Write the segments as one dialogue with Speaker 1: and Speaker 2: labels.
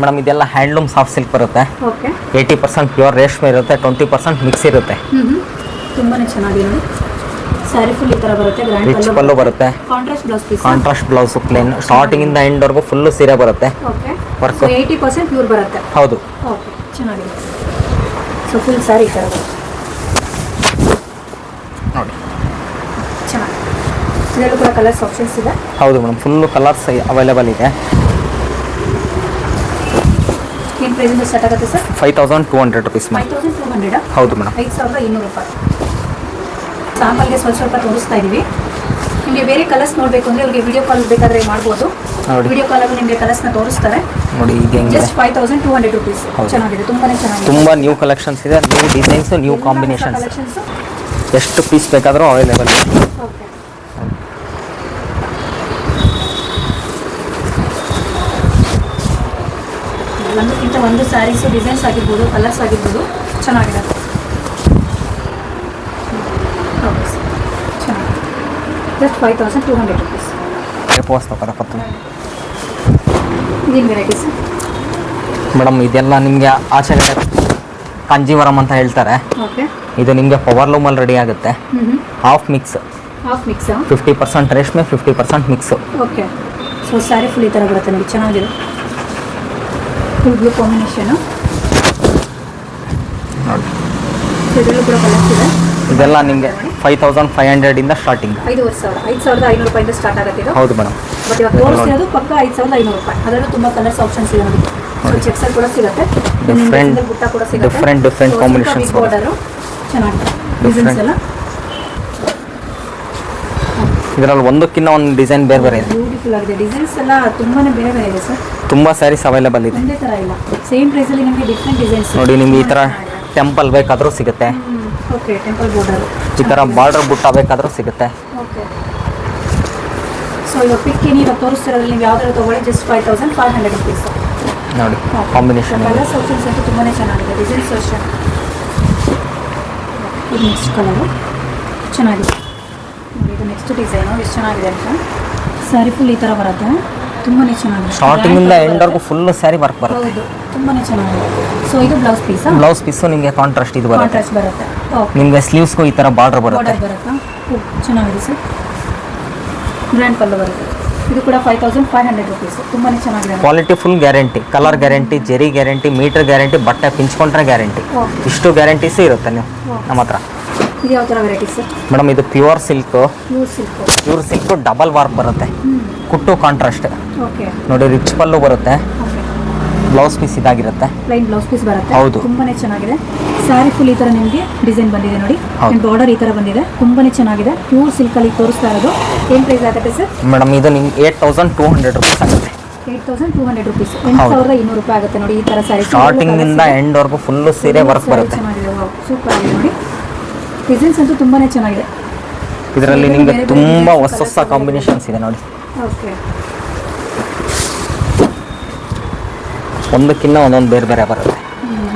Speaker 1: Madam ಇದೆಲ್ಲ handloom soft silk ಬರುತ್ತೆ. Eighty percent pure ರೇಷ್ಮೆ ಇರುತ್ತೆ ಟ್ವೆಂಟಿ ಪರ್ಸೆಂಟ್ ಮಿಕ್ಸ್ ಇರುತ್ತೆ.
Speaker 2: ಹ್ಞೂ ಹ್ಞೂ ತುಂಬಾ ಚೆನ್ನಾಗಿದೆ ನೋಡಿ ಸ್ಯಾರಿ ಫುಲ್ ಈ ಥರ ಬರುತ್ತೆ
Speaker 1: ರಿಚ್ ಪಲ್ಲು ಬರುತ್ತೆ.
Speaker 2: Contrast blouse piece
Speaker 1: contrast blouse plain ಸ್ಟಾರ್ಟಿಂಗಿಂದ ಎಂಡ್ವರೆಗೂ ಫುಲ್ಲು ಸೀರೆ ಬರುತ್ತೆ.
Speaker 2: ಓಕೆ. ಪ್ಯೂರ್ ಬರುತ್ತೆ.
Speaker 1: ಹೌದು.
Speaker 2: ಓಕೆ ಚೆನ್ನಾಗಿದೆ. ಸೊ ಫುಲ್ ಸ್ಯಾರಿ ಈ ಥರ ಬರುತ್ತೆ.
Speaker 1: ನೋಡಿ.
Speaker 2: ಚೆನ್ನಾಗಿ ಇದರಲ್ಲೂ ಕೂಡ ಕಲರ್ಸ್ ಆಪ್ಷನ್ಸ್ ಇದೆ.
Speaker 1: ಹೌದು ಮೇಡಮ್ ಫುಲ್ ಕಲರ್ಸ್ ಅವೈಲೇಬಲ್ ಇದೆ.
Speaker 2: ಏನು ಪ್ರೈಸಿಂದ ಸ್ಟಾರ್ಟ್ ಆಗುತ್ತೆ sir
Speaker 1: five thousand two hundred rupees
Speaker 2: five
Speaker 1: madam
Speaker 2: thousand two ಹಂಡ್ರೆಡಾ
Speaker 1: ಹೌದು ಮೇಡಮ್
Speaker 2: ಐದು ಸಾವಿರದ ಇನ್ನೂರು ರೂಪಾಯಿ. ಸ್ಯಾಂಪಲ್ಗೆ ಸ್ವಲ್ಪ ಸ್ವಲ್ಪ ತೋರಿಸ್ತಾ ಇದ್ದೀವಿ ನಿಮಗೆ ಬೇರೆ ಕಲರ್ಸ್ ನೋಡಬೇಕು ಅಂದರೆ ಅವ್ರಿಗೆ ವಿಡಿಯೋ ಕಾಲ್ ಬೇಕಾದರೆ ಮಾಡ್ಬೋದು.
Speaker 1: ನೋಡಿ.
Speaker 2: ವಿಡಿಯೋ ಕಾಲಲ್ಲಿ ನಿಮಗೆ ಕಲರ್ಸ್ನ ತೋರಿಸ್ತಾರೆ.
Speaker 1: ನೋಡಿ ಇದು ಹೆಂಗಿದೆ?
Speaker 2: Just five thousand two hundred rupees
Speaker 1: ಹೌದು.
Speaker 2: ಚೆನ್ನಾಗಿದೆ ತುಂಬಾನೇ ಚೆನ್ನಾಗಿದೆ.
Speaker 1: ತುಂಬ ನ್ಯೂ ಕಲೆಕ್ಷನ್ಸ್ ಇದೆ new designs new combinations
Speaker 2: collections
Speaker 1: ಎಷ್ಟು ಪೀಸ್ ಬೇಕಾದರೂ ಅವೈಲೇಬಲ್
Speaker 2: ಓಕೆ ಒಂದಕ್ಕಿಂತ ಒಂದು ಸ್ಯಾರೀಸು ಡಿಸೈನ್ಸ್ ಆಗಿರ್ಬೋದು ಕಲರ್ಸ್ ಆಗಿರ್ಬೋದು ಚೆನ್ನಾಗಿದೆ. ಚೆನ್ನಾಗಿ just five thousand two hundred rupees ಇದೇನು
Speaker 1: ಮೇಡಮ್ ಇದೆಲ್ಲ ನಿಮಗೆ ಆಚೆ ಕಾಂಜೀವರಂ ಅಂತ ಹೇಳ್ತಾರೆ.
Speaker 2: ಓಕೆ
Speaker 1: ಇದು ನಿಮಗೆ ಪವರ್ ಲೂಮಲ್ಲಿ ರೆಡಿ ಆಗುತ್ತೆ. Half mix
Speaker 2: half mix
Speaker 1: fifty percent ರೇಷ್ಮೆ fifty percent mix
Speaker 2: okay so sari full ಈ ಥರ ಬರುತ್ತೆ ನಿಮಗೆ ಚೆನ್ನಾಗಿದೆ. ಫುಲ್ ಬ್ಲೂ ಕಾಂಬಿನೇಷನು ಇದರಲ್ಲೂ ಕೂಡ ಕಲರ್ಸ್ ಇದೆ.
Speaker 1: ಇದೆಲ್ಲ ನಿಮಗೆ ಫೈವ್ ತೌಸಂಡ್ ಫೈವ್ ಹಂಡ್ರೆಡಿಂದ ಸ್ಟಾರ್ಟಿಂಗ್
Speaker 2: ಐದುವರೆ ಸಾವಿರ ಐದು ಸಾವಿರದ ಐನೂರು ರೂಪಾಯಿಂದ ಸ್ಟಾರ್ಟ್ ಆಗುತ್ತೆ ಇದು.
Speaker 1: ಹೌದು ಮೇಡಮ್
Speaker 2: ಬಟ್ ಇವಾಗ ತೋರಿಸಿರೋದು ಪಕ್ಕ ಐದು ಸಾವಿರದ ಐನೂರು ರೂಪಾಯಿ. ಅದರಲ್ಲೂ ತುಂಬ ಕಲರ್ಸ್ ಆಪ್ಷನ್ಸ್ ಇದೆ ನೋಡಿ. ಸೊ ಚೆಕ್ಸಲ್ಲಿ ಕೂಡ ಸಿಗುತ್ತೆ.
Speaker 1: Different-
Speaker 2: ನಿಮ್ಗೆ ಬುಟ್ಟ ಕೂಡ ಸಿಗುತ್ತೆ. ಬಾರ್ಡರು ಚೆನ್ನಾಗಿದೆ. ಡಿಸೈನ್ಸ್ ಎಲ್ಲ.
Speaker 1: ಇದರಲ್ಲಿ ಒಂದಕ್ಕಿಂತ ಒಂದು ಡಿಸೈನ್ ಬೇರೆ ಬೇರೆ ಇದೆ.
Speaker 2: ಬ್ಯೂಟಿಫುಲ್ ಆಗಿದೆ. ಡಿಸೈನ್ಸ್ ಎಲ್ಲ ತುಂಬಾನೇ ಬೇರೆ ಬೇರೆ ಇದೆ ಸರ್
Speaker 1: ತುಂಬ ಸ್ಯಾರೀಸ್ ಅವೈಲೇಬಲ್ ಇದೆ.
Speaker 2: ಒಂದೇ ಥರ ಇಲ್ಲ. ಸೇಮ್ ಪ್ರೈಸಲ್ಲಿ ನಿಮಗೆ ಡಿಫ್ರೆಂಟ್ ಡಿಸೈನ್ಸ್
Speaker 1: ನೋಡಿ ನಿಮ್ಗೆ ಈ ಥರ ಟೆಂಪಲ್ ಬೇಕಾದರೂ ಸಿಗುತ್ತೆ.
Speaker 2: ಓಕೆ ಟೆಂಪಲ್ ಬಾರ್ಡರು
Speaker 1: ಈ ಥರ ಬಾರ್ಡರ್ ಬುಟ್ಟ ಬೇಕಾದರೂ ಸಿಗುತ್ತೆ.
Speaker 2: ಓಕೆ ಸೊ ಇವಾಗ ಪಿಕ್ ನೀವು ಇವಾಗ ತೋರಿಸ್ತಿರೋದ್ರಲ್ಲಿ ನೀವು ಥರ ತೊಗೊಳ್ಳಿ just five thousand five hundred rupees
Speaker 1: ನೋಡಿ ಕಾಂಬಿನೇಷನ್
Speaker 2: ಕಲರ್ಸ್ ಆಪ್ಷನ್ಸ್ ಅಂತೂ ತುಂಬಾ ಚೆನ್ನಾಗಿದೆ. ಡಿಸೈನ್ಸ್ ಅಷ್ಟೇ ಇದು ನೆಕ್ಸ್ಟ್ ಕಲರು ಚೆನ್ನಾಗಿದೆ. ನೋಡಿ ಇದು ನೆಕ್ಸ್ಟ್ ಡಿಸೈನು ಎಷ್ಟು ಚೆನ್ನಾಗಿದೆ ಅಂತ. ಸ್ಯಾರಿ ಫುಲ್ ಈ ಥರ ಬರುತ್ತೆ. ತುಂಬಾ ಚೆನ್ನಾಗಿದೆ
Speaker 1: ಸ್ಟಾರ್ಟಿಂಗ್
Speaker 2: ಇಂದ
Speaker 1: ಎಂಡ್ವರೆಗೂ
Speaker 2: ಬರುತ್ತೆ.
Speaker 1: ಫುಲ್ ಸ್ಯಾರಿ ವರ್ಕ್ ಬರುತ್ತೆ.
Speaker 2: ಹೌದು ತುಂಬಾ ಚೆನ್ನಾಗಿದೆ ಸೊ ಇದು ಬ್ಲೌಸ್ ಪೀಸಾ
Speaker 1: ಬ್ಲೌಸ್ ಪೀಸು ನಿಮಗೆ ಕಾಂಟ್ರಾಸ್ಟ್ ಇದು ಬರುತ್ತೆ.
Speaker 2: ಕಾಂಟ್ರಾಸ್ಟ್ ಬರುತ್ತೆ. ಓಕೆ
Speaker 1: ನಿಮಗೆ ಸ್ಲೀವ್ಸ್ಗೂ ಈ ಥರ ಬಾರ್ಡರ್ ಬರುತ್ತೆ.
Speaker 2: ಬಾರ್ಡರ್ ಬರುತ್ತಾ? ಓ ಚೆನ್ನಾಗಿದೆ ಸರ್ ಗ್ರ್ಯಾಂಡ್ ಪಲ್ಲು ಬರುತ್ತೆ. ಇದು ಕೂಡ five thousand five hundred rupees ತುಂಬಾ ಚೆನ್ನಾಗಿದೆ.
Speaker 1: Quality full guarantee colour guarantee zari guarantee metre guarantee ಬಟ್ಟೆ ಪಿಂಚ್ಕೊಂಡ್ರೆ ಗ್ಯಾರಂಟಿ
Speaker 2: ಓಕೆ
Speaker 1: ಇಷ್ಟು ಗ್ಯಾರಂಟೀಸು ಇರುತ್ತೆ ನೀವು ನಮ್ಮ ಹತ್ರ.
Speaker 2: ಇದು ಯಾವ ಥರ ವೆರೈಟಿ ಸರ್
Speaker 1: ಮೇಡಮ್ ಇದು pure silk
Speaker 2: pure silk
Speaker 1: pure silk double warp ಬರುತ್ತೆ. ಕುಟ್ಟು ಕಾಂಟ್ರಾಸ್ಟ್
Speaker 2: ಓಕೆ
Speaker 1: ನೋಡಿ ರಿಚ್ ಪಲ್ಲು ಬರುತ್ತೆ. ಬ್ಲೌಸ್ ಪೀಸ್ ಇದಾಗಿರುತ್ತೆ.
Speaker 2: ಪ್ಲೈನ್ ಬ್ಲೌಸ್ ಪೀಸ್ ಬರುತ್ತೆ.
Speaker 1: ಹೌದು.
Speaker 2: ತುಂಬಾನೇ ಚೆನ್ನಾಗಿದೆ. ಸ್ಯಾರಿ ಫುಲ್ ಈ ತರ ನಿಮಗೆ ಡಿಸೈನ್ ಬಂದಿದೆ ನೋಡಿ. ಬಾರ್ಡರ್ ಈ ತರ ಬಂದಿದೆ. ತುಂಬಾನೇ ಚೆನ್ನಾಗಿದೆ. ಪ್ಯೂರ್ ಸಿಲ್ಕ್ ಅಲ್ಲಿ ತೋರಿಸ್ತಾ ಇರೋದು. ಏನ್ ಪ್ರೈಸ್ ಆಗುತ್ತೆ ಸರ್
Speaker 1: ಮೇಡಮ್ ಇದು ನಿಮ್ಗೆ eight thousand two hundred rupees ಆಗುತ್ತೆ.
Speaker 2: Eight thousand two hundred rupees ಎಂಟು ಸಾವಿರದ ಇನ್ನೂರು ರೂಪಾಯಿ ಆಗುತ್ತೆ ನೋಡಿ ಈ ತರ ಸ್ಯಾರಿ
Speaker 1: ಸ್ಟಾರ್ಟಿಂಗಿಂದ ಎಂಡ್ವರೆಗೂ ಫುಲ್ಲು ಸೀರೆ ವರ್ಕ್ ಬರುತ್ತೆ.
Speaker 2: ಸೂಪರ್ ಆಗಿದೆ ನೋಡಿ. ಡಿಸೈನ್ಸ್ ಅಂತೂ ತುಂಬಾನೇ ಚೆನ್ನಾಗಿದೆ.
Speaker 1: ಇದರಲ್ಲಿ ನಿಮಗೆ ತುಂಬ ಹೊಸ ಹೊಸ ಕಾಂಬಿನೇಷನ್ಸ್ ಇದೆ ನೋಡಿ.
Speaker 2: ಓಕೆ.
Speaker 1: ಒಂದಕ್ಕಿಂತ ಒಂದೊಂದು ಬೇರೆ ಬೇರೆ ಬರುತ್ತೆ.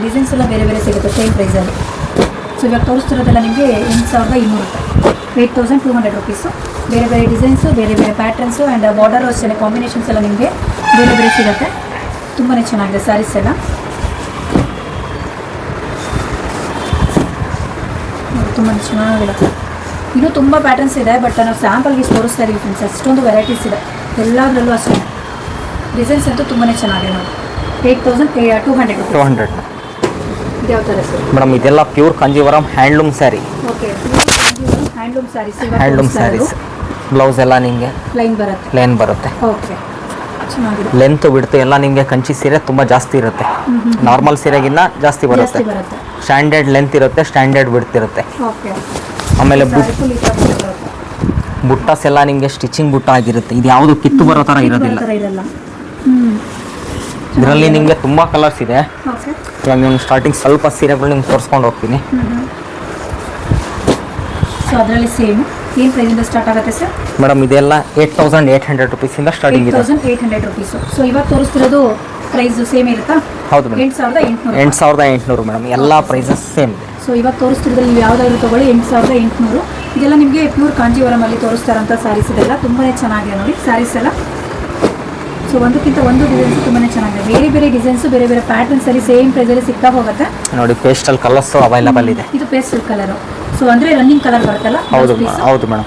Speaker 2: ಡಿಸೈನ್ಸ್ ಎಲ್ಲ ಬೇರೆ ಬೇರೆ ಸಿಗುತ್ತೆ ಸೇಮ್ ಪ್ರೈಸಲ್ಲಿ ಸೊ ಇವಾಗ ತೋರಿಸ್ತಿರೋದೆಲ್ಲ ನಿಮಗೆ ಎಂಟು ಸಾವಿರದ ಇನ್ನೂರು ರೂಪಾಯಿ. Eight thousand two hundred rupees ಬೇರೆ ಬೇರೆ ಡಿಸೈನ್ಸು ಬೇರೆ ಬೇರೆ ಪ್ಯಾಟರ್ನ್ಸು ಆ್ಯಂಡ್ ಬಾರ್ಡರ್ ಅಷ್ಟೇ ಕಾಂಬಿನೇಷನ್ಸ್ ಎಲ್ಲ ನಿಮಗೆ ಬೇರೆ ಬೇರೆ ಸಿಗುತ್ತೆ. ತುಂಬಾ ಚೆನ್ನಾಗಿದೆ ಸ್ಯಾರೀಸ್ ಎಲ್ಲ. ತುಂಬ ಚೆನ್ನಾಗಿದೆ. ಇನ್ನೂ ತುಂಬ ಪ್ಯಾಟರ್ನ್ಸ್ ಇದೆ ಬಟ್ ನಾವು ಸ್ಯಾಂಪಲ್ಗೆ ತೋರಿಸ್ತಾ ಇದ್ದೀವಿ ಫ್ರೆಂಡ್ಸ್ ಅಷ್ಟೊಂದು ವೆರೈಟೀಸ್ ಇದೆ. ಎಲ್ಲದರಲ್ಲೂ ಅಷ್ಟೇ. ಡಿಸೈನ್ಸ್ ಅಂತೂ ತುಂಬಾ ಚೆನ್ನಾಗಿದೆ ನೋಡಿ. Eight thousand two hundred
Speaker 1: two hundred
Speaker 2: ಇದು ಯಾವ ಥರ ಸರ್?
Speaker 1: ಮೇಡಮ್ ಇದೆಲ್ಲ pure Kanjeevaram handloom sari
Speaker 2: okay handloom saris
Speaker 1: handloom saris blouse ಎಲ್ಲ ನಿಮಗೆ
Speaker 2: ಲೈನ್ ಬರುತ್ತೆ.
Speaker 1: ಪ್ಲೇನ್ ಬರುತ್ತೆ.
Speaker 2: ಓಕೆ ಚೆನ್ನಾಗಿದೆ.
Speaker 1: ಲೆಂತ್ ಬಿಡ್ತು ಎಲ್ಲ ನಿಮಗೆ ಕಂಚಿ ಸೀರೆ ತುಂಬ ಜಾಸ್ತಿ ಇರುತ್ತೆ. ನಾರ್ಮಲ್ ಸೀರೆಗಿನ್ನ ಜಾಸ್ತಿ ಬರುತ್ತೆ. ಸ್ಟ್ಯಾಂಡರ್ಡ್ ಲೆಂತ್ ಇರುತ್ತೆ ಸ್ಟ್ಯಾಂಡರ್ಡ್ ಬಿಡ್ತಿರುತ್ತೆ
Speaker 2: ಓಕೆ
Speaker 1: ಆಮೇಲೆ ಬುಟ್ಟಸ್ ಎಲ್ಲ ನಿಮಗೆ ಸ್ಟಿಚಿಂಗ್ ಬುಟ್ಟ ಆಗಿರುತ್ತೆ. ಇದು ಯಾವುದು ಕಿತ್ತು ಬರೋ ಥರ ಇರೋದಿಲ್ಲ. ಇದರಲ್ಲಿ ನಿಮಗೆ ತುಂಬ ಕಲರ್ಸ್ ಇದೆ. ಇವಾಗ ಸ್ಟಾರ್ಟಿಂಗ್ ಸ್ವಲ್ಪ ಸೀರೆಗಳು ನಿಮ್ಗೆ ತೋರಿಸ್ಕೊಂಡು ಹೋಗ್ತೀನಿ.
Speaker 2: ಸೊ ಅದರಲ್ಲಿ ಸೇಮ್ ಏನು ಪ್ರೈಸಿಂದ ಸ್ಟಾರ್ಟ್ ಆಗುತ್ತೆ ಸರ್?
Speaker 1: ಮೇಡಮ್ ಇದೆಲ್ಲ ಏಟ್ ತೌಸಂಡ್ ಏಟ್ ಹಂಡ್ರೆಡ್ ರುಪೀಸಿಂದ ಸ್ಟಾರ್ಟಿಂಗ್ ಇದೆ.
Speaker 2: Thousand eight hundred rupees so ಇವಾಗ ತೋರಿಸ್ತಿರೋದು ಪ್ರೈಸ್ ಸೇಮ್ ಇರುತ್ತಾ?
Speaker 1: ಹೌದು ಮೇಡಮ್
Speaker 2: ಎಂಟು ಸಾವಿರದ ಎಂಟುನೂರು
Speaker 1: ಎಂಟು ಸಾವಿರದ ಎಂಟುನೂರು ಮೇಡಮ್ ಎಲ್ಲ ಪ್ರೈಸಸ್ ಸೇಮ್ ಇದೆ.
Speaker 2: ಸೊ ಇವಾಗ ತೋರಿಸ್ತಿರೋದ್ರಲ್ಲಿ ನೀವು ಯಾವುದಾದ್ರು ತೊಗೊಳ್ಳಿ ಎಂಟು ಸಾವಿರದ ಎಂಟುನೂರು. ಇದೆಲ್ಲ ನಿಮಗೆ ಪ್ಯೂರ್ ಕಾಂಜೀವರಮಲ್ಲಿ ತೋರಿಸ್ತಾರಂಥ ಸ್ಯಾರೀಸ್ ಇದೆಲ್ಲ. ತುಂಬಾ ಚೆನ್ನಾಗಿದೆ ನೋಡಿ ಸ್ಯಾರೀಸ್ ಎಲ್ಲ. ಸೊ ಒಂದಕ್ಕಿಂತ ಒಂದು ಡಿಸೈನ್ಸ್ ತುಂಬಾ ಚೆನ್ನಾಗಿದೆ. ಬೇರೆ ಬೇರೆ ಡಿಸೈನ್ಸ್ ಬೇರೆ ಬೇರೆ ಪ್ಯಾಟರ್ನ್ಸಲ್ಲಿ ಸೇಮ್ ಪ್ರೈಸಲ್ಲಿ ಸಿಗ್ತಾ ಹೋಗುತ್ತೆ.
Speaker 1: ನೋಡಿ ಪೇಸ್ಟಲ್ ಕಲರ್ಸ್ ಅವೈಲಬಲ್ ಇದೆ.
Speaker 2: ಇದು ಪೇಸ್ಟಲ್ ಕಲರ್ ಸೊ ಅಂದ್ರೆ ರನ್ನಿಂಗ್ ಕಲರ್ ಬರುತ್ತಲ್ಲ?
Speaker 1: ಹೌದು ಹೌದು ಮೇಡಮ್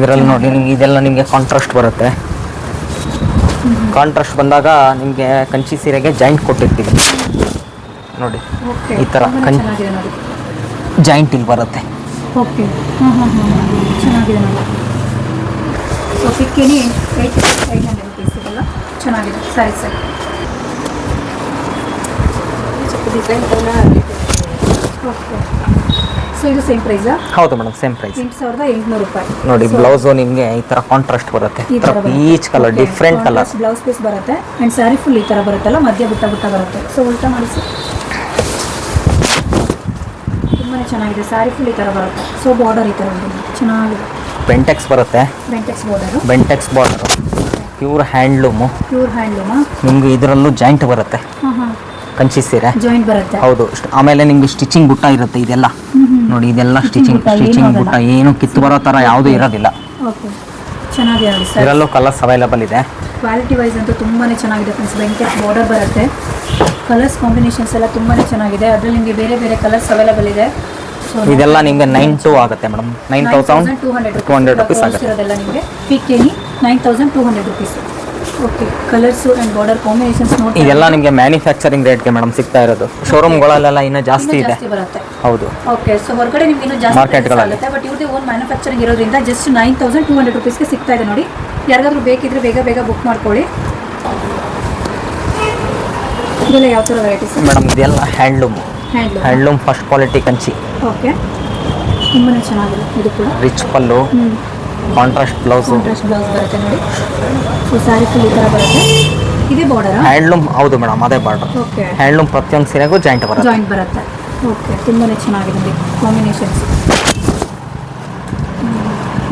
Speaker 1: ಇದರಲ್ಲಿ ನೋಡಿ ನಿಮ್ಗೆ ಇದೆಲ್ಲ ನಿಮಗೆ ಕಾಂಟ್ರಾಸ್ಟ್ ಬರುತ್ತೆ. ಕಾಂಟ್ರಾಸ್ಟ್ ಬಂದಾಗ ನಿಮಗೆ ಕಂಚಿ ಸೀರೆಗೆ ಜಾಯಿಂಟ್ ಕೊಟ್ಟಿರ್ತೀವಿ. ನೋಡಿ
Speaker 2: ಓಕೆ
Speaker 1: ಈ ಥರ
Speaker 2: ಕಂಚಿ
Speaker 1: ಜಾಯಿಂಟ್ ಇಲ್ಲಿ ಬರುತ್ತೆ.
Speaker 2: ಓಕೆ. ಹಾಂ ಹಾಂ ಹಾಂ ಚೆನ್ನಾಗಿದೆ ನೋಡಿ so pick any eight eight hundred rupees ಇದೆಲ್ಲ ಚೆನ್ನಾಗಿದೆ. ಸರಿ ಸರಿ. ಓಕೆ. ಸೊ ಇದು ಸೇಮ್ ಪ್ರೈಸಾ
Speaker 1: ಹೌದು ಮೇಡಮ್ ಸೇಮ್ ಪ್ರೈಸ್
Speaker 2: ಎಂಟು ಸಾವಿರದ ಎಂಟುನೂರು ರೂಪಾಯಿ.
Speaker 1: ನೋಡಿ ಬ್ಲೌಸು ನಿಮಗೆ ಈ ಥರ ಕಾಂಟ್ರಾಸ್ಟ್ ಬರುತ್ತೆ. ಈ ಥರ peach colour different colour
Speaker 2: blouse piece ಬರುತ್ತೆ. ಆ್ಯಂಡ್ ಸ್ಯಾರಿ ಫುಲ್ ಈ ಥರ ಬರುತ್ತಲ್ಲ ಮಧ್ಯ ಬಿಟ್ಟ ಬಿಟ್ಟ ಬರುತ್ತೆ. ಸೊ ಉಲ್ಟಾ ಮಾಡಿಸಿ. ತುಂಬಾ ಚೆನ್ನಾಗಿದೆ. ಸ್ಯಾರಿ ಫುಲ್ ಈ ಥರ ಬರುತ್ತೆ. ಸೊ ಬಾರ್ಡರ್ ಈ ಥರ ಬರುತ್ತೆ. ಚೆನ್ನಾಗಿದೆ.
Speaker 1: ಬೆಂಟೆಕ್ಸ್ ಬರುತ್ತೆ.
Speaker 2: Bentex border
Speaker 1: Bentex border pure handloom
Speaker 2: pure ಹ್ಯಾಂಡ್ಲೂಮಾ
Speaker 1: ನಿಮ್ಗೆ ಇದರಲ್ಲೂ ಜಾಯಿಂಟ್ ಬರುತ್ತೆ.
Speaker 2: ಹಾಂ ಹಾಂ.
Speaker 1: ಕಂಚಿ ಸೀರೆ.
Speaker 2: ಜಾಯಿಂಟ್ ಬರುತ್ತೆ.
Speaker 1: ಹೌದು. ಆಮೇಲೆ ನಿಮ್ಗೆ ಸ್ಟಿಚಿಂಗ್ ಬುಟ್ಟ ಇರುತ್ತೆ ಇದೆಲ್ಲ. ನೋಡಿ ಇದೆಲ್ಲ ಸ್ಟಿಚಿಂಗ್ ಸ್ಟಿಚಿಂಗ್
Speaker 2: ಗುಟ್ಟ
Speaker 1: ಬುಟ್ಟ ಏನು ಕಿತ್ತು ಬರೋ ಥರ ಯಾವುದೂ ಇರೋದಿಲ್ಲ.
Speaker 2: ಓಕೆ ಚೆನ್ನಾಗಿದೆ
Speaker 1: ಇದರಲ್ಲೂ ಕಲರ್ಸ್ ಅವೈಲಬಲ್ ಇದೆ.
Speaker 2: ಕ್ವಾಲಿಟಿ ವೈಸ್ ಅಂತೂ ತುಂಬಾ ಚೆನ್ನಾಗಿದೆ ಫ್ರೆಂಡ್ಸ್ ಬೆಂಟೆಕ್ಸ್ ಬಾರ್ಡರ್ ಬರುತ್ತೆ. ಕಲರ್ಸ್ ಕಾಂಬಿನೇಷನ್ಸ್ ಎಲ್ಲ ತುಂಬಾನೇ ಚೆನ್ನಾಗಿದೆ. ಅದರಲ್ಲಿ ನಿಮಗೆ ಬೇರೆ ಬೇರೆ ಕಲರ್ಸ್ ಅವೈಲೇಬಲ್ ಇದೆ.
Speaker 1: ಇದೆಲ್ಲ ನಿಮಗೆ ನೈನ್ ಟು ಆಗುತ್ತೆ madam nine thousand
Speaker 2: 9,200
Speaker 1: two hundred rupees
Speaker 2: ಇರೋದೆಲ್ಲ ನಿಮಗೆ. Pick any nine thousand two hundred rupees okay colours and border combinations ನೋಡಿ
Speaker 1: ಇದೆಲ್ಲ ನಿಮಗೆ ಮ್ಯಾನುಫ್ಯಾಕ್ಚರಿಂಗ್ ರೇಟ್ಗೆ ಮೇಡಮ್ ಸಿಗ್ತಾ ಇರೋದು. ಶೋರೂಮ್ಗಳಲ್ಲೆಲ್ಲ ಇನ್ನೂ ಜಾಸ್ತಿ ಇದೆ.
Speaker 2: ಜಾಸ್ತಿ ಬರುತ್ತೆ.
Speaker 1: ಹೌದು.
Speaker 2: ಓಕೆ ಸೊ ಹೊರಗಡೆ ನಿಮ್ಗೆ ಇನ್ನೂ ಜಾಸ್ತಿ ಮಾರ್ಕೆಟ್ಗಳಾಗುತ್ತೆ ಬಟ್ ಇವ್ರದ್ದು ಓನ್ ಮ್ಯಾನುಫ್ಯಾಕ್ಚರಿಂಗ್ ಇರೋದ್ರಿಂದ just nine thousand two hundred ರುಪೀಸ್ಗೆ ಸಿಗ್ತಾ ಇದೆ ನೋಡಿ. ಯಾರಿಗಾದ್ರೂ ಬೇಕಿದ್ರೆ ಬೇಗ ಬೇಗ ಬುಕ್ ಮಾಡ್ಕೊಳ್ಳಿ. ಇದೆಲ್ಲ ಯಾವ ಥರ ವೆರೈಟೀಸ್
Speaker 1: ಮೇಡಮ್ ಇದೆಲ್ಲ handloom
Speaker 2: handloom
Speaker 1: handloom first quality Kanchi.
Speaker 2: Okay ತುಂಬಾ ಚೆನ್ನಾಗಿದೆ. ಇದು ಕೂಡ.
Speaker 1: Rich pallu. Contrast blouse
Speaker 2: contrast blouse ಬರುತ್ತೆ ನೋಡಿ. ಸೊ ಸ್ಯಾರಿ ಫುಲ್ ಈ ಥರ ಬರುತ್ತೆ. ಇದೇ ಬಾರ್ಡರ್
Speaker 1: ಹ್ಯಾಂಡ್ಲೂಮ್ ಹೌದು ಮೇಡಮ್ ಅದೇ ಬಾರ್ಡರ್
Speaker 2: ಓಕೆ
Speaker 1: ಹ್ಯಾಂಡ್ಲೂಮ್ ಪ್ರತಿಯೊಂದು ಸೀರೆಗೂ ಜಾಯಿಂಟ್ ಬರುತ್ತೆ.
Speaker 2: ಜಾಯಿಂಟ್ ಬರುತ್ತೆ. ಓಕೆ ತುಂಬಾ ಚೆನ್ನಾಗಿದೆ ಕಾಂಬಿನೇಷನ್ ಕಾಂಬಿನೇಷನ್ಸ್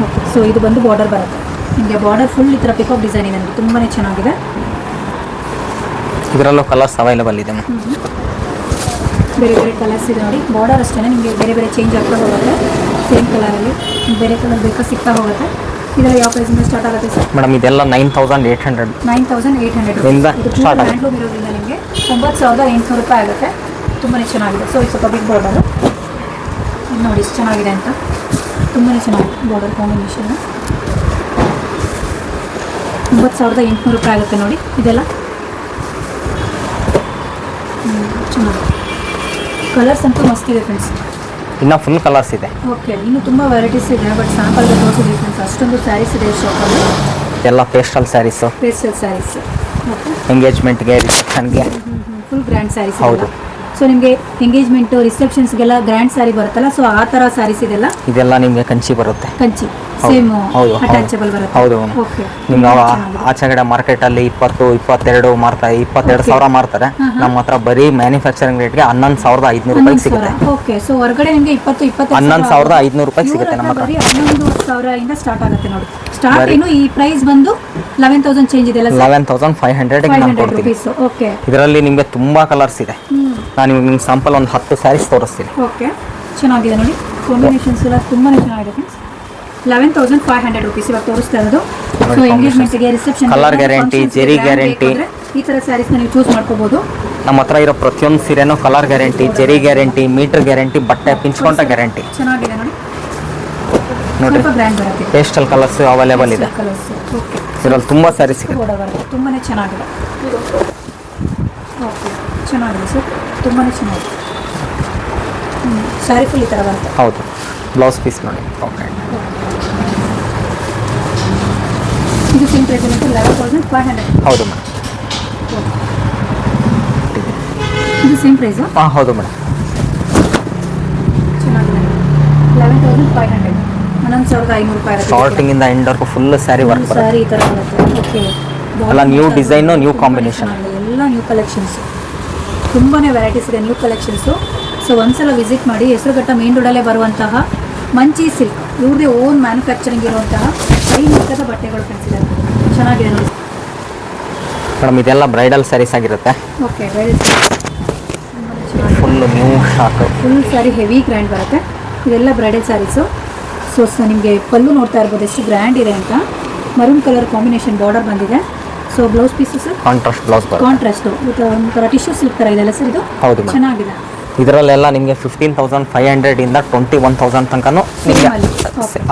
Speaker 2: ಓಕೆ ಸೊ ಇದು ಬಂದು ಬಾರ್ಡರ್ ಬರುತ್ತೆ. ನಿಮಗೆ ಬಾರ್ಡರ್ ಫುಲ್ ಈ ಥರ ಪಿಕಪ್ ಡಿಸೈನ್ ಇದೆ ತುಂಬಾ ಚೆನ್ನಾಗಿದೆ.
Speaker 1: ಇದರಲ್ಲೂ ಕಲರ್ಸ್ ಅವೈಲೇಬಲ್ ಇದೆ.
Speaker 2: ಬೇರೆ ಬೇರೆ ಕಲರ್ಸ್ ಇದೆ ನೋಡಿ. ಬಾರ್ಡರ್ ಅಷ್ಟೇ ನಿಮಗೆ ಬೇರೆ ಬೇರೆ ಚೇಂಜ್ ಆಗ್ತಾ ಹೋಗುತ್ತೆ. ಸೇಮ್ ಕಲರಲ್ಲಿ ಬೇರೆ ಕಲರ್ ಬೇಕಾ ಸಿಗ್ತಾ ಹೋಗುತ್ತೆ. ಇದರಲ್ಲಿ ಯಾವ ಪ್ರೈಸಿಂದ ಸ್ಟಾರ್ಟ್ ಆಗುತ್ತೆ ಸರ್?
Speaker 1: ಮೇಡಮ್ ಇದೆಲ್ಲ nine thousand eight hundred
Speaker 2: nine thousand eight hundred
Speaker 1: ಇದು ಆಗುತ್ತೆ.
Speaker 2: ಇರೋದ್ರಿಂದ ನಿಮಗೆ ಒಂಬತ್ತು ಸಾವಿರದ ಎಂಟುನೂರು ರೂಪಾಯಿ ಆಗುತ್ತೆ. ತುಂಬಾ ಚೆನ್ನಾಗಿದೆ. ಸೊ ಇದು ಸ್ವಲ್ಪ ಬಿಗ್ ಬಾರ್ಡರ್ ನೋಡಿ ಇಷ್ಟು ಚೆನ್ನಾಗಿದೆ ಅಂತ. ತುಂಬಾ ಚೆನ್ನಾಗಿದೆ ಬಾರ್ಡರ್ ಕಾಂಬಿನೇಷನ್ ಒಂಬತ್ತು ಸಾವಿರದ ಎಂಟುನೂರು ರೂಪಾಯಿ ಆಗುತ್ತೆ ನೋಡಿ. ಇದೆಲ್ಲ ಚೆನ್ನಾಗಿದೆ ಕಲರ್ಸ್ ಅಂತೂ ಮಸ್ತ್ ಇದೆ ಫ್ರೆಂಡ್ಸ್
Speaker 1: ಇನ್ನು ಫುಲ್ ಕಲರ್ಸ್ ಇದೆ.
Speaker 2: ಓಕೆ ಇನ್ನು ತುಂಬ ವೆರೈಟೀಸ್ ಇದೆ ಬಟ್ ಸ್ಯಾಂಪಲ್ಗೆ ತೋರಿಸಿದ್ವಿ ಫ್ರೆಂಡ್ಸ್ ಅಷ್ಟೊಂದು ಸ್ಯಾರೀಸ್ ಇದೆ ಶಾಪಲ್ಲಿ
Speaker 1: ಎಲ್ಲ pastel saris
Speaker 2: pastel saris okay
Speaker 1: ಎಂಗೇಜ್ಮೆಂಟ್ಗೆ ರಿಸೆಪ್ಷನ್ಗೆ
Speaker 2: ಫುಲ್ ಗ್ರ್ಯಾಂಡ್ ಸ್ಯಾರೀಸ್
Speaker 1: ಹೌದು.
Speaker 2: ಸೊ ನಿಮಗೆ ಎಂಗೇಜ್ಮೆಂಟು ರಿಸೆಪ್ಷನ್ಸ್ಗೆಲ್ಲ ಗ್ರ್ಯಾಂಡ್ ಸಾರಿ ಬರುತ್ತಲ್ಲ ಸೊ ಆ ಥರ ಸಾರೀಸ್ ಇದೆಲ್ಲ
Speaker 1: ಇದೆಲ್ಲ ನಿಮಗೆ ಕಂಚಿ ಬರುತ್ತೆ.
Speaker 2: ಕಂಚಿ ಸೇಮ್
Speaker 1: ಹೌದು.
Speaker 2: ಅಟ್ಯಾಚಬಲ್ ಬರುತ್ತೆ.
Speaker 1: ಹೌದು
Speaker 2: ಓಕೆ
Speaker 1: ನಿಮ್ಗೆ ಅವ ಆಚೆ ಅಲ್ಲಿ ಇಪ್ಪತ್ತು ಇಪ್ಪತ್ತೆರಡು ಮಾರ್ತಾರೆ ಇಪ್ಪತ್ತೆರಡು ಸಾವಿರ ಮಾರ್ತಾರೆ. ನಮ್ಮ ಹತ್ರ ಬರೀ ಮ್ಯಾನುಫ್ಯಾಕ್ಚರಿಂಗ್ ರೇಟ್ಗೆ ಹನ್ನೊಂದು ಸಾವಿರದ ಐದುನೂರು ರೂಪಾಯಿ ಸಿಗುತ್ತೆ.
Speaker 2: ಓಕೆ ಸೊ ಹೊರಗಡೆ ನಿಮಗೆ ಇಪ್ಪತ್ತು ಇಪ್ಪತ್ತು
Speaker 1: ಹನ್ನೊಂದು ಸಾವಿರದ ಐದುನೂರು ರೂಪಾಯಿ ಸಿಗುತ್ತೆ ನಮ್ಮ ಹತ್ರ.
Speaker 2: ಬರೀ ಹನ್ನೊಂದು ಸಾವಿರದಿಂದ ಸ್ಟಾರ್ಟ್ ಆಗುತ್ತೆ ನೋಡಿ. ಈ ಪ್ರೈಸ್ ಬಂದು ಲೆವೆನ್ ತೌಸಂಡ್ ಚೇಂಜ್ ಇದೆಲ್ಲ
Speaker 1: ಲೆವೆನ್ ತೌಸಂಡ್ ಫೈವ್
Speaker 2: ಹಂಡ್ರೆಡ್
Speaker 1: ನಾನು
Speaker 2: ಹಂಡ್ರೆಡ್
Speaker 1: ಕೊಡ್ತೀನಿ.
Speaker 2: ಓಕೆ
Speaker 1: ಇದರಲ್ಲಿ ನಿಮಗೆ ತುಂಬಾ ಕಲರ್ಸ್ ಇದೆ. ನಾನು ನಿಮ್ಗೆ ನಿಮ್ಗೆ ಸ್ಯಾಂಪಲ್ ಒಂದು ಹತ್ತು ಸ್ಯಾರೀಸ್ ತೋರಿಸ್ತೀನಿ.
Speaker 2: ಓಕೆ ಚೆನ್ನಾಗಿದೆ ನೋಡಿ. ಕಾಂಬಿನೇಷನ್ಸ್ ಎಲ್ಲ ತುಂಬಾ ಚೆನ್ನಾಗಿದೆ friends eleven thousand five hundred rupees ಇವಾಗ ತೋರಿಸ್ತಾ ಇರೋದು. So ಎಂಗೇಜ್ಮೆಂಟ್ಗೆ reception
Speaker 1: colour guarantee zari guarantee
Speaker 2: ಈ ಥರ ಸ್ಯಾರೀಸ್ನ ನೀವು ಚೂಸ್ ಮಾಡ್ಕೋಬೋದು.
Speaker 1: ನಮ್ಮ ಹತ್ರ ಇರೋ ಪ್ರತಿಯೊಂದು ಸೀರೆನೂ colour guarantee zari guarantee metre guarantee ಬಟ್ಟೆ ಪಿಂಚ್ಕೊಂಡ ಗ್ಯಾರಂಟಿ
Speaker 2: ಚೆನ್ನಾಗಿದೆ ನೋಡಿ.
Speaker 1: ನೋಡ್ರಿ ಪೇಸ್ಟಲ್ ಕಲರ್ಸ್ ಅವೈಲೇಬಲ್ ಇದೆ. ಇದರಲ್ಲಿ ತುಂಬ ಸ್ಯಾರೀಸ್
Speaker 2: ತುಂಬಾ ಚೆನ್ನಾಗಿದೆ. ಓಕೆ ಚೆನ್ನಾಗಿದೆ ಸರ್ ತುಂಬಾ ಚೆನ್ನಾಗಿದೆ ಸ್ಯಾರಿ ಫುಲ್ ಈ ಥರ ಬರುತ್ತೆ.
Speaker 1: ಹೌದು ಬ್ಲೌಸ್ ಪೀಸ್ ನೋಡಿ. ಓಕೆ
Speaker 2: ಇದು ಸೇಮ್ ಪ್ರೈಸ್ ಅಂತ ಲೆವೆನ್ ತೌಸಂಡ್ ಫೈವ್ ಹಂಡ್ರೆಡ್
Speaker 1: ಹೌದು ಮೇಡಮ್
Speaker 2: ಇದು ಸೇಮ್ ಪ್ರೈಸು
Speaker 1: ಹಾಂ ಹೌದು ಮೇಡಮ್
Speaker 2: ಚೆನ್ನಾಗಿದೆ. ಲೆವೆನ್ ತೌಸಂಡ್ ಫೈವ್ ಹಂಡ್ರೆಡ್ ಹನ್ನೊಂದು ಸಾವಿರದ ಐನೂರು ರೂಪಾಯಿ
Speaker 1: ಸ್ಟಾರ್ಟಿಂಗಿಂದ ಎಂಡ್ವರೆಗೂ ಫುಲ್ ಸ್ಯಾರಿ ವರ್ಕ್ ಬರುತ್ತೆ.
Speaker 2: ಸ್ಯಾರಿ ಈ ಥರ ಬರುತ್ತೆ. ಓಕೆ
Speaker 1: ಎಲ್ಲ ನ್ಯೂ ಡಿಸೈನ್ ನ್ಯೂ ಕಾಂಬಿನೇಷನ್
Speaker 2: ಎಲ್ಲ ನ್ಯೂ ಕಲೆಕ್ಷನ್ಸ್ ತುಂಬಾ ವೆರೈಟೀಸ್ ಇದೆ ನ್ಯೂ ಕಲೆಕ್ಷನ್ಸು ಸೊ ಒಂದ್ಸಲ ವಿಸಿಟ್ ಮಾಡಿ ಹೆಸರುಘಟ್ಟ ಮೇನ್ ರೋಡಲ್ಲೇ ಬರುವಂತಹ ಮಂಚಿ ಸಿಲ್ಕ್ ಇವ್ರದೇ ಓನ್ ಮ್ಯಾನುಫ್ಯಾಕ್ಚರಿಂಗ್ ಇರುವಂತಹ ಕೈ ಮುಖದ ಬಟ್ಟೆಗಳು ಕಳಿಸಿದೆ ಚೆನ್ನಾಗಿದೆ ನೋಡಿ.
Speaker 1: ಮೇಡಮ್ ಇದೆಲ್ಲ ಬ್ರೈಡಲ್ ಸ್ಯಾರೀಸ್ ಆಗಿರುತ್ತೆ.
Speaker 2: Okay
Speaker 1: full new shock
Speaker 2: full sari heavy grand ಬರುತ್ತೆ. ಇದೆಲ್ಲ ಬ್ರೈಡಲ್ ಸ್ಯಾರೀಸು ಸೊ ಸೊ ನಿಮಗೆ ಪಲ್ಲು ನೋಡ್ತಾ ಇರ್ಬೋದು ಎಷ್ಟು ಗ್ರ್ಯಾಂಡ್ ಇದೆ ಅಂತ. ಮರೂನ್ ಕಲರ್ ಕಾಂಬಿನೇಷನ್ ಬಾರ್ಡರ್ ಬಂದಿದೆ. So blouse pieces
Speaker 1: contrast blouse ಬರುತ್ತೆ.
Speaker 2: ಕಾಂಟ್ರಾಸ್ಟ್ ಒಂಥರ ಟಿಶ್ಯೂ ಸಿಲ್ಕ್ ಥರ ಇದೆ ಸರ್ ಇದು?
Speaker 1: ಹೌದು ಮೇಡಮ್
Speaker 2: ಚೆನ್ನಾಗಿದೆ.
Speaker 1: ಇದರಲ್ಲೆಲ್ಲ ನಿಮಗೆ ಫಿಫ್ಟೀನ್ ತೌಸಂಡ್ ಫೈವ್ ಹಂಡ್ರೆಡಿಂದ ಟ್ವೆಂಟಿ ಒನ್ ತೌಸಂಡ್ ತನಕನೂ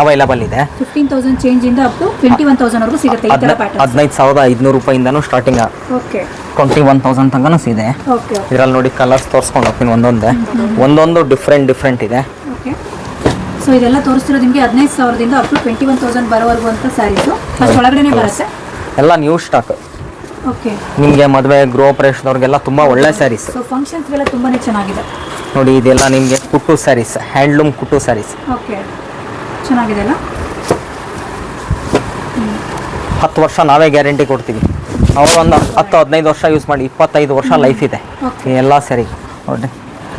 Speaker 1: ಅವೈಲಬಲ್ ಇದೆ.
Speaker 2: ಫಿಫ್ಟೀನ್ ತೌಸಂಡ್ ಚೇಂಜ್ ಇಂದ ಅಪ್ ಟು ಟ್ವೆಂಟಿ ಒನ್ ತೌಸಂಡ್ವರೆಗೂ ಸಿಗುತ್ತೆ ಈ ಥರ ಪ್ಯಾಟರ್ನ್
Speaker 1: ಹದಿನೈದು ಸಾವಿರದ ಐದುನೂರು ರೂಪಾಯಿಂದನೂ starting
Speaker 2: okay
Speaker 1: twenty one thousand ತನಕನೂ ಇದೆ ಇದರಲ್ಲಿ ನೋಡಿ ಕಲರ್ಸ್ ತೋರಿಸ್ಕೊಂಡು ಹೋಗ್ತೀನಿ ಒಂದೊಂದೇ. ಒಂದೊಂದು ಡಿಫ್ರೆಂಟ್ ಡಿಫ್ರೆಂಟ್ ಇದೆ.
Speaker 2: ಓಕೆ ಸೊ ಇದೆಲ್ಲ ತೋರಿಸ್ತಿರೋದು ನಿಮಗೆ ಹದಿನೈದು ಸಾವಿರದಿಂದ up to twenty one thousand ಬರೋವರೆಗೂ ಅಂತ ಸ್ಯಾರೀಸು ಫಸ್ಟ್ ಒಳಗಡೆನೆ ಬರುತ್ತೆ.
Speaker 1: ಎಲ್ಲ ನ್ಯೂ ಸ್ಟಾಕ್
Speaker 2: ಓಕೆ
Speaker 1: ನಿಮಗೆ ಮದುವೆ ಗೃಹ ಪ್ರವೇಶದವ್ರಿಗೆಲ್ಲ ತುಂಬ ಒಳ್ಳೆ ಸ್ಯಾರೀಸ್
Speaker 2: ಸೊ ಫಂಕ್ಷನ್ಸ್ಗೆಲ್ಲ ತುಂಬಾನೇ ಚೆನ್ನಾಗಿದೆ.
Speaker 1: ನೋಡಿ ಇದೆಲ್ಲ ನಿಮಗೆ ಕುಟ್ಟು ಸ್ಯಾರೀಸ್ ಹ್ಯಾಂಡ್ಲೂಮ್ ಕುಟ್ಟು ಸ್ಯಾರೀಸ್
Speaker 2: ಓಕೆ ಚೆನ್ನಾಗಿದೆ ಅಲ್ಲ?
Speaker 1: ಹತ್ತು ವರ್ಷ ನಾವೇ ಗ್ಯಾರಂಟಿ ಕೊಡ್ತೀವಿ. ಅವರೊಂದು ಹತ್ತು ಹದಿನೈದು ವರ್ಷ ಯೂಸ್ ಮಾಡಿ ಇಪ್ಪತ್ತೈದು ವರ್ಷ ಲೈಫ್ ಇದೆ. ಎಲ್ಲ ಸರಿ ನೋಡಿ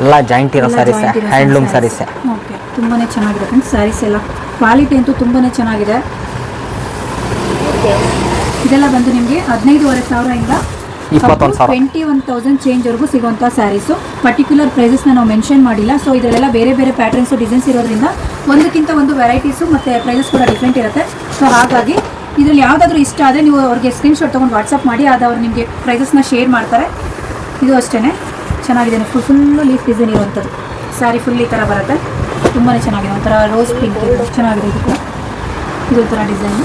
Speaker 1: ಎಲ್ಲ ಜಾಯಿಂಟ್ ಇರೋ ಸ್ಯಾರೀಸ್ ಹ್ಯಾಂಡ್ಲೂಮ್ ಸ್ಯಾರೀಸ್
Speaker 2: ಓಕೆ ತುಂಬಾನೇ ಚೆನ್ನಾಗಿದೆ ಫ್ರೆಂಡ್ಸ್ ಸ್ಯಾರೀಸ್ ಎಲ್ಲ. ಕ್ವಾಲಿಟಿ ಅಂತೂ ತುಂಬಾನೇ ಚೆನ್ನಾಗಿದೆ. ಇದೆಲ್ಲ ಬಂದು ನಿಮಗೆ ಹದಿನೈದುವರೆ ಸಾವಿರದಿಂದ ಟ್ವೆಂಟಿ ಒನ್ ತೌಸಂಡ್ ಚೇಂಜ್ವರೆಗೂ ಸಿಗುವಂಥ ಸ್ಯಾರೀಸು ಪರ್ಟಿಕ್ಯುಲರ್ ಪ್ರೈಸಸ್ನ ನಾವು ಮೆನ್ಷನ್ ಮಾಡಿಲ್ಲ. ಸೊ ಇದರಲ್ಲೆಲ್ಲ ಬೇರೆ ಬೇರೆ ಪ್ಯಾಟರ್ನ್ಸು ಡಿಸೈನ್ಸ್ ಇರೋದ್ರಿಂದ ಒಂದಕ್ಕಿಂತ ಒಂದು ವೆರೈಟೀಸು ಮತ್ತು ಪ್ರೈಸಸ್ ಕೂಡ ಡಿಫ್ರೆಂಟ್ ಇರುತ್ತೆ. ಸೊ ಹಾಗಾಗಿ ಇದರಲ್ಲಿ ಯಾವುದಾದ್ರೂ ಇಷ್ಟ ಆದರೆ ನೀವು ಅವ್ರಿಗೆ ಸ್ಕ್ರೀನ್ಶಾಟ್ ತೊಗೊಂಡು ವಾಟ್ಸಪ್ ಮಾಡಿ ಅದು ಅವ್ರು ನಿಮಗೆ ಪ್ರೈಸಸ್ನ ಶೇರ್ ಮಾಡ್ತಾರೆ. ಇದು ಅಷ್ಟೇ ಚೆನ್ನಾಗಿದೆ ಫುಲ್ ಫುಲ್ಲು ಲೀಫ್ ಡಿಸೈನ್ ಇರುವಂಥದ್ದು ಸ್ಯಾರಿ ಫುಲ್ ಈ ಥರ ಬರುತ್ತೆ. ತುಂಬಾ ಚೆನ್ನಾಗಿದೆ. ಒಂಥರ ರೋಸ್ ಪಿಂಕ್ ಚೆನ್ನಾಗಿದೆ ಇದು ಒಂಥರ ಡಿಸೈನು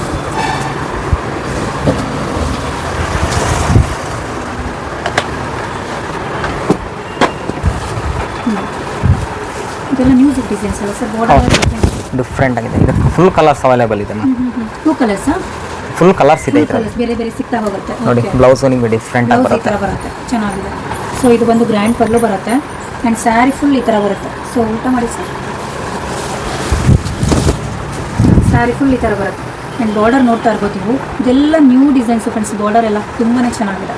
Speaker 2: ಇದೆಲ್ಲ ಡಿಸೈನ್ಸ್ ಅಲ್ಲ ಸರ್ ಬಾರ್ಡರ್.
Speaker 1: ಡಿಫ್ರೆಂಟ್ ಆಗಿದೆ. ಇದು ಫುಲ್ ಕಲರ್ಸ್ ಅವೈಲೇಬಲ್ ಇದೆ
Speaker 2: ಟೂ ಕಲರ್ಸ್
Speaker 1: ಫುಲ್ ಕಲರ್ಸ್ ಇದೆ
Speaker 2: ಕಲರ್ಸ್ ಬೇರೆ ಬೇರೆ ಸಿಗ್ತಾ ಹೋಗುತ್ತೆ.
Speaker 1: ನೋಡಿ. ಬ್ಲೌಸ್ ನಿಮಗೆ ಡಿಫ್ರೆಂಟ್ ಆಗಿ ಬರುತ್ತೆ.
Speaker 2: ಬರುತ್ತೆ. ಚೆನ್ನಾಗಿದೆ. ಸೊ ಇದು ಬಂದು ಗ್ರ್ಯಾಂಡ್ ಪಲ್ಲು ಬರುತ್ತೆ. ಆ್ಯಂಡ್ ಸ್ಯಾರಿ ಫುಲ್ ಈ ಥರ ಬರುತ್ತೆ. ಸೊ ಊಟ ಮಾಡಿ ಸರ್ ಸ್ಯಾರಿ ಫುಲ್ ಈ ಥರ ಬರುತ್ತೆ. ಆ್ಯಂಡ್ ಬಾರ್ಡರ್ ನೋಡ್ತಾ ಇರ್ಬೋದು ನೀವು. ಇದೆಲ್ಲ ನ್ಯೂ ಡಿಸೈನ್ಸ್ ಫ್ರೆಂಡ್ಸ್ ಬಾರ್ಡರ್ ಎಲ್ಲ ತುಂಬಾ ಚೆನ್ನಾಗಿದೆ.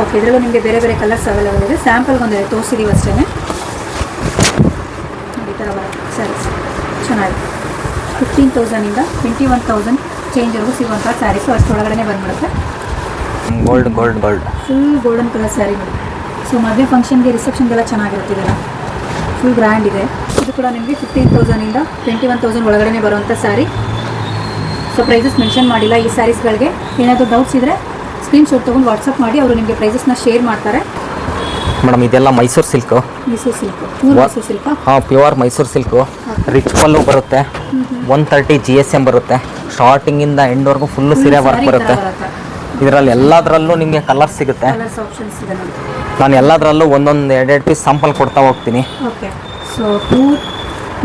Speaker 2: ಓಕೆ ಇದರಲ್ಲೂ ನಿಮಗೆ ಬೇರೆ ಬೇರೆ ಕಲರ್ಸ್ ಅವೈಲೇಬಲ್ ಇದೆ. ಸ್ಯಾಂಪಲ್ಗೆ ಒಂದು ತೋರಿಸಿದೀವಿ ಅಷ್ಟೇ ಸ್ಯಾರೀಸ್ ಚೆನ್ನಾಗಿ ಫಿಫ್ಟೀನ್ ತೌಸಂಡಿಂದ ಟ್ವೆಂಟಿ ಒನ್ ತೌಸಂಡ್ ಚೇಂಜ್ವರೆಗೂ ಸಿಗುವಂಥ ಸ್ಯಾರೀಸು ಅಷ್ಟೊಳಗಡೆ ಬಂದ್ಬಿಡುತ್ತೆ.
Speaker 1: Gold gold gold
Speaker 2: full golden colour sari ನೋಡಿ. ಸೊ ಮದುವೆ ಫಂಕ್ಷನ್ಗೆ ರಿಸೆಪ್ಷನ್ಗೆಲ್ಲ ಚೆನ್ನಾಗಿರುತ್ತೆ ಇದೆಲ್ಲ. ಫುಲ್ ಗ್ರ್ಯಾಂಡ್ ಇದೆ. ಇದು ಕೂಡ ನಿಮಗೆ ಫಿಫ್ಟೀನ್ ತೌಸಂಡಿಂದ ಟ್ವೆಂಟಿ ಒನ್ ತೌಸಂಡ್ ಒಳಗಡೆ ಬರುವಂಥ ಸ್ಯಾರಿ ಸೊ ಪ್ರೈಸಸ್ ಮೆನ್ಷನ್ ಮಾಡಿಲ್ಲ ಈ ಸ್ಯಾರೀಸ್ಗಳಿಗೆ ಏನಾದರೂ ಡೌಟ್ಸ್ ಇದ್ದರೆ ಸ್ಕ್ರೀನ್ಶಾಟ್ ತೊಗೊಂಡು ವಾಟ್ಸಪ್ ಮಾಡಿ ಅವರು ನಿಮಗೆ ಪ್ರೈಸಸ್ನ ಶೇರ್ ಮಾಡ್ತಾರೆ.
Speaker 1: ಮೇಡಮ್ ಇದೆಲ್ಲ Mysuru silk
Speaker 2: Mysuru silk pure Mysuru ಸಿಲ್ಕಾ
Speaker 1: ಹಾಂ pure Mysuru silk rich pallu ಬರುತ್ತೆ. One thirty G S M ಬರುತ್ತೆ. ಸ್ಟಾರ್ಟಿಂಗಿಂದ ಎಂಡ್ವರೆಗೂ ಫುಲ್ಲು ಸೀರೆ ವರ್ಕ್ ಬರುತ್ತೆ. ಇದರಲ್ಲಿ ಎಲ್ಲದರಲ್ಲೂ ನಿಮಗೆ ಕಲರ್ ಸಿಗುತ್ತೆ. ನಾನು ಎಲ್ಲದರಲ್ಲೂ ಒಂದೊಂದು ಎರಡೆರಡು ಪೀಸ್ ಸಾಂಪಲ್ ಕೊಡ್ತಾ ಹೋಗ್ತೀನಿ.
Speaker 2: Okay so pure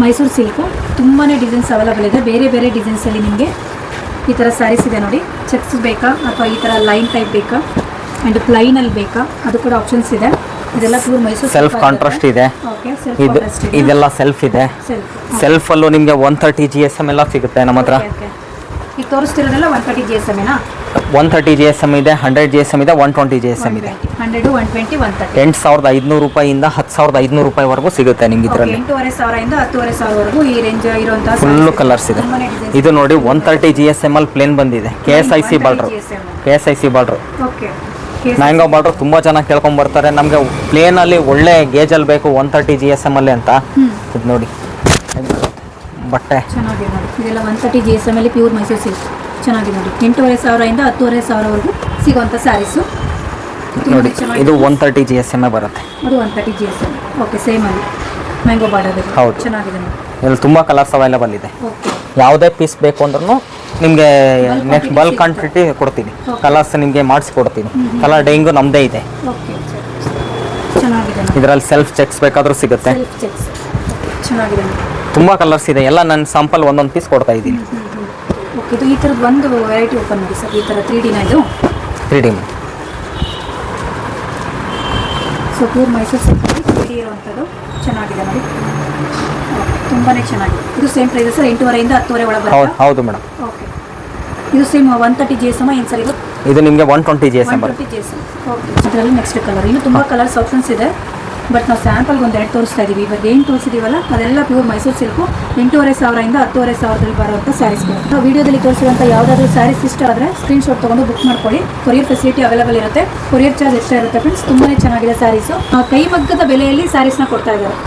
Speaker 2: Mysuru silk ತುಂಬಾ ಡಿಸೈನ್ಸ್ ಅವೈಲೇಬಲ್ ಇದೆ. ಬೇರೆ ಬೇರೆ ಡಿಸೈನ್ಸಲ್ಲಿ ನಿಮಗೆ ಈ ಥರ ಸ್ಯಾರೀಸ್ ಇದೆ ನೋಡಿ. ಚೆಕ್ಸ್ ಬೇಕಾ? ಅಥವಾ ಈ ಥರ ಲೈನ್ ಟೈಪ್ ಬೇಕಾ? ಆ್ಯಂಡ್ ಪ್ಲೈನಲ್ಲಿ ಬೇಕಾ? ಅದು ಕೂಡ ಆಪ್ಷನ್ಸ್ ಇದೆ. ಇದೆಲ್ಲ ಪ್ಯೂರ್ ಮೈಸೂರು
Speaker 1: ಸೆಲ್ಫ್ ಕಾಂಟ್ರಾಸ್ಟ್ ಇದೆ. ಇದು.
Speaker 2: ಇದೆ
Speaker 1: ಇದೆಲ್ಲ ಸೆಲ್ಫ್ ಇದೆ.
Speaker 2: ಸೆಲ್ಫ್
Speaker 1: ಸೆಲ್ಫಲ್ಲೂ ನಿಮಗೆ one thirty G S M ಎಲ್ಲ ಸಿಗುತ್ತೆ ನಮ್ಮ ಹತ್ರ.
Speaker 2: ಈಗ ತೋರಿಸ್ತಿರೋದೆಲ್ಲ one thirty G S ಎಮ್ನಾ
Speaker 1: one thirty G S M ಇದೆ ಹಂಡ್ರೆಡ್ ಜಿ ಎಸ್ ಎಂ ಇದೆ one twenty G S M ಇದೆ.
Speaker 2: Hundred one twenty one thirty
Speaker 1: ಎಂಟು ಸಾವಿರದ ಐದುನೂರು ರೂಪಾಯಿಂದ ಹತ್ತು ಸಾವಿರದ ಐದುನೂರು ರೂಪಾಯಿವರೆಗೂ ಸಿಗುತ್ತೆ ನಿಮ್ಗೆ ಇದರಲ್ಲಿ.
Speaker 2: ಎಂಟೂವರೆ ಸಾವಿರದಿಂದ ಹತ್ತುವರೆ ಸಾವಿರವರೆಗೂ ಈ ರೇಂಜ್ ಇರುವಂತಹ
Speaker 1: ಫುಲ್ಲು ಕಲರ್ಸ್ ಇದೆ. ಇದು. ನೋಡಿ one thirty G S M ಅಲ್ಲಿ ಪ್ಲೇನ್ ಬಂದಿದೆ. K S I C border K S I C border
Speaker 2: okay
Speaker 1: mango border ತುಂಬಾ ಚೆನ್ನಾಗಿ ಕೇಳ್ಕೊಂಡ್ ಬರ್ತಾರೆ ನಮಗೆ ಪ್ಲೇನಲ್ಲಿ ಒಳ್ಳೆ ಗೇಜ್ ಅಲ್ಲಿ ಬೇಕು one thirty G S M ಅಲ್ಲಿ ಅಂತ. ಇದು ನೋಡಿ. ಬಟ್ಟೆ.
Speaker 2: ಚೆನ್ನಾಗಿದೆ ನೋಡಿ. ಇದೆಲ್ಲ one thirty G S M ಅಲ್ಲಿ ಪ್ಯೂರ್ ಮೈಸೂರು ಸಿಲ್ಕ್ ಚೆನ್ನಾಗಿದೆ ನೋಡಿ. ಎಂಟೂವರೆ ಸಾವಿರದಿಂದ ಹತ್ತುವರೆ ಸಾವಿರವರೆಗೂ ಸಿಗುವಂಥ ಸ್ಯಾರೀಸು
Speaker 1: ನೋಡಿ ಇದು one thirty G S M ಬರುತ್ತೆ.
Speaker 2: ಅದು one thirty G S M okay same ಅಲ್ಲಿ. ಮ್ಯಾಂಗೋ ಬಾರ್ಡರ್
Speaker 1: ಹೌದು.
Speaker 2: ಚೆನ್ನಾಗಿದೆ ನೋಡಿ.
Speaker 1: ಇಲ್ಲಿ ತುಂಬ ಕಲರ್ಸ್ ಅವೈಲೇಬಲ್ ಇದೆ. ಯಾವುದೇ ಪೀಸ್ ಬೇಕು ಅಂದ್ರೂ ನಿಮಗೆ ನೆಕ್ಸ್ಟ್ ಬಲ್ಕ್ ಕ್ವಾಂಟಿಟಿ ಕೊಡ್ತೀನಿ. ಕಲರ್ಸ್ ನಿಮಗೆ ಮಾಡಿಸ್ಕೊಡ್ತೀನಿ. ಕಲರ್ ಡೈಂಗು ನಮ್ಮದೇ ಇದೆ. ಇದರಲ್ಲಿ ಸೆಲ್ಫ್ ಚೆಕ್ಸ್ ಬೇಕಾದರೂ ಸಿಗುತ್ತೆ. ತುಂಬ ಕಲರ್ಸ್ ಇದೆ. ಎಲ್ಲ ನನ್ನ ಸ್ಯಾಂಪಲ್ ಒಂದೊಂದು ಪೀಸ್ ಕೊಡ್ತಾ ಇದ್ದೀನಿ.
Speaker 2: ಇದು ಈ ಥರದ್ದು ಒಂದು ವೆರೈಟಿ ಓಪನ್ ಮಾಡಿ ಸರ್. ಈ ಥರ ತ್ರೀ ಡಿನ ಇದು?
Speaker 1: Three D
Speaker 2: so pure Mysore ಸಿಲ್ಕಲ್ಲಿ three D ಇರುವಂಥದ್ದು ಚೆನ್ನಾಗಿದೆ ನೋಡಿ. ತುಂಬಾ ಚೆನ್ನಾಗಿದೆ. ಇದು ಸೇಮ್ ಪ್ರೈಸಸ್ ಎಂಟೂವರೆಯಿಂದ ಹತ್ತುವರೆ ಒಳಗೆ
Speaker 1: ಹೌದು ಮೇಡಮ್
Speaker 2: ಓಕೆ ಇದು same one thirty G S M ಏನು ಸರ್ ಇದು?
Speaker 1: ಇದು ನಿಮಗೆ one twenty G S
Speaker 2: one
Speaker 1: M
Speaker 2: twenty G S M okay ಇದರಲ್ಲಿ ನೆಕ್ಸ್ಟ್ ಕಲರ್ ಇನ್ನು ತುಂಬ ಕಲರ್ಸ್ ಆಪ್ಷನ್ಸ್ ಇದೆ. ಬಟ್ ನಾವು ಸ್ಯಾಂಪಲ್ಗೆ ಒಂದು ಎರಡು ತೋರಿಸ್ತಾ ಇದ್ದೀವಿ ಇವಾಗ ಏನು ತೋರಿಸಿದೀವಲ್ಲ ಅದೆಲ್ಲ ಪ್ಯೂರ್ ಮೈಸೂರು ಸಿಲ್ಕು ಎಂಟೂವರೆ ಸಾವಿರದಿಂದ ಹತ್ತುವರೆ ಸಾವಿರದಲ್ಲಿ ಬರುವಂಥ ಸ್ಯಾರೀಸ್ಗಳು ನಾವು ವೀಡಿಯೋದಲ್ಲಿ ತೋರಿಸಿರುವಂಥ ಯಾವುದಾದ್ರೂ ಸ್ಯಾರೀಸ್ ಇಷ್ಟ ಆದರೆ ಸ್ಕ್ರೀನ್ಶಾಟ್ ತೊಗೊಂಡು ಬುಕ್ ಮಾಡ್ಕೊಳ್ಳಿ. ಕೊರಿಯರ್ ಫೆಸಿಲಿಟಿ ಅವೈಲೇಬಲ್ ಇರುತ್ತೆ. ಕೊರಿಯರ್ ಚಾರ್ಜ್ ಎಕ್ಸ್ಟ್ರಾ ಇರುತ್ತೆ ಫ್ರೆಂಡ್ಸ್ ತುಂಬಾ ಚೆನ್ನಾಗಿದೆ ಸ್ಯಾರೀಸು ಕೈ ಮಗ್ಗದ ಬೆಲೆಯಲ್ಲಿ ಸ್ಯಾರೀಸ್ನ ಕೊಡ್ತಾ ಇದ್ದಾರೆ.